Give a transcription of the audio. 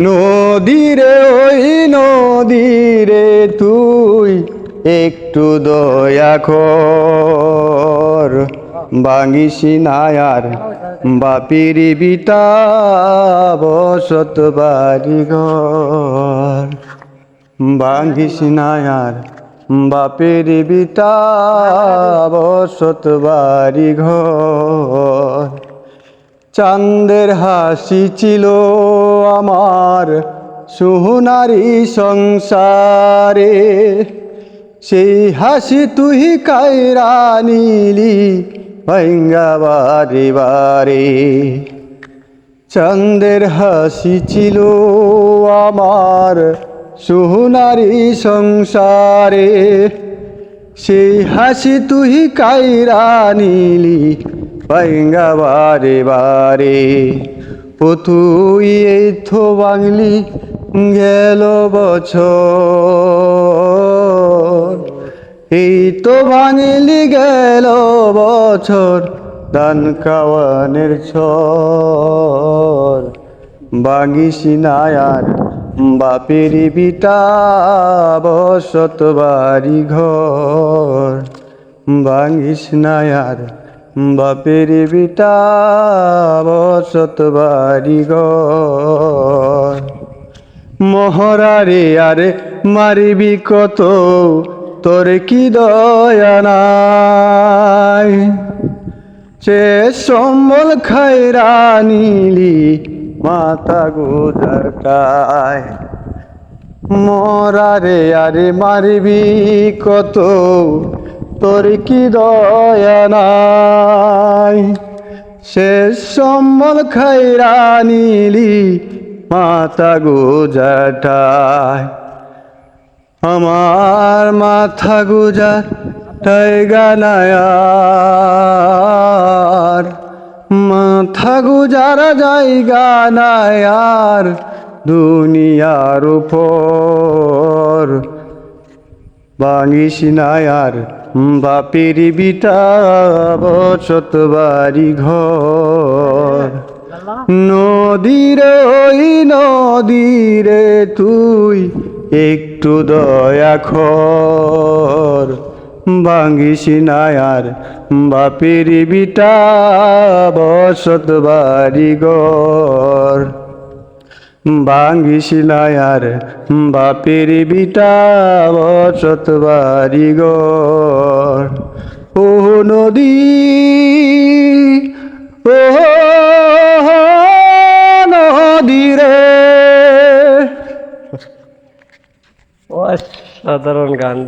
নদীরে, ওই নদীরে তুই একটু দয়া কর। বাঙিস নায়ার বাপির বিটা বসত বাড়ি ঘর বাঙিস নায়ার বাপের বিটা বসত বাড়ি ঘর চাঁদের হাসি ছিল আমার সুহুনারি সংসারে। সেই হাসি তুই কায়রা নিলি ভাঙ্গা বারে বারে হাসি ছিল আমার সুহুনারি সংসারে। সেই হাসি তুই কায়রা নিলি পাইঙ্গা বারে বারে। ও তুই এই বাংলি গেল বছর। এই তো বাঙালি গেল বছর দান কাওয়ানের ছর। বাগিস নায়ার বাপের বিটা বসত বাড়ি ঘর। বাগিস নায়ার বাপের বিটা বসত বাড়ি ঘর মহরারে, আরে মারিবি কত? তোর কি দয়া নাই? সে সম্বল খাইরা নিলি মাতা গোজাটায় মরারে, আরে মারবি কত? তোর কি দয়া নাই? সে সম্বল খাইরা নিলি মাতা গোজাটায় আমার মাথা গুজা টাইগা নায়ার মাথা গুজার জায়গা নায়ার দুনিয়ার উপর। বাঙিস নায়ার বাপের বিটা বসত বাড়ি ঘর। নদীরে ওই নদীরে তুই একটু দয়া খর বাঙ্গিস নায়ার বাপের বিটা বসত বাড়ি ঘর। বাঙ্গিস নায়ার বাপের বিটা বসত বাড়ি ঘর। ও নদী ও নদী রে। অসাধারণ গান।